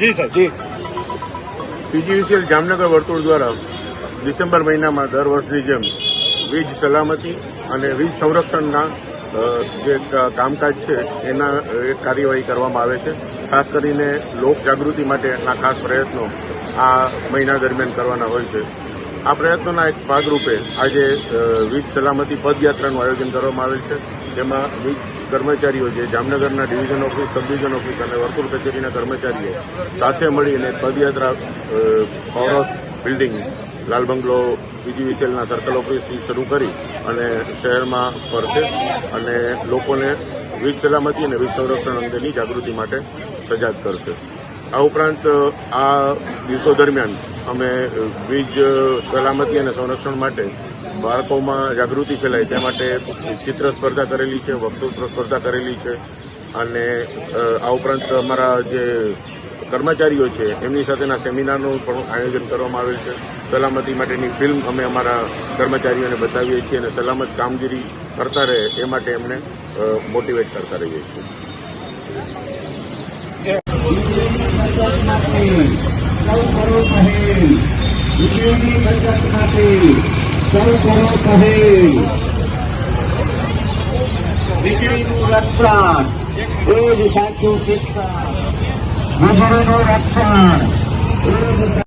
જી, sir, જી. PGVCL Jamnagar વર્તુળ દ્વારા ડિસેમ્બર મહિનામાં દર વર્ષની જેમ વીજ સલામતી અને વીજ સંરક્ષણના જે કામકાજ છે, એના એક કાર્યવાહી કરવામાં આવે છે. ખાસ કરીને લોક જાગૃતિ માટેના ખાસ પ્રયત્નો આ મહિના દરમિયાન કરવાના હોય છે. આ પ્રયત્નોના એક ભાગરૂપે આજે વીજ સલામતી પદયાત્રાનું આયોજન કરવામાં આવેલ છે. જેમાં વીજ કર્મચારીઓ જે જામનગરના division office sub division office અને વર્તુળ કચેરીના કર્મચારીઓ સાથે મળીને પદયાત્રા હાઉસ બિલ્ડિંગ લાલ બંગલો પીજીવીસીએલના સર્કલ ઓફિસથી શરૂ કરી અને શહેરમાં ફરશે અને લોકોને વીજ સલામતી અને વીજ સંરક્ષણ અંગેની જાગૃતિ માટે સજાગ કરશે. આ ઉપરાંત આ દિવસો દરમિયાન અમે વીજ સલામતી અને સંરક્ષણ માટે બાળકોમાં જાગૃતિ ફેલાય તે માટે ચિત્ર સ્પર્ધા કરેલી છે, વક્તૃત્વ સ્પર્ધા કરેલી છે અને આ ઉપરાંત અમારા જે કર્મચારીઓ છે, એમની સાથેના સેમિનારનું પણ આયોજન કરવામાં આવેલ છે. સલામતી માટેની ફિલ્મ અમે અમારા કર્મચારીઓને બતાવીએ છીએ અને સલામત કામગીરી કરતા રહે એ માટે એમને મોટિવેટ કરતા રહીએ છીએ. સૌ કરો પહેલ વીજળીની રક્ષણ એ જ સાચું શિક્ષણ વીજળીનું રક્ષણ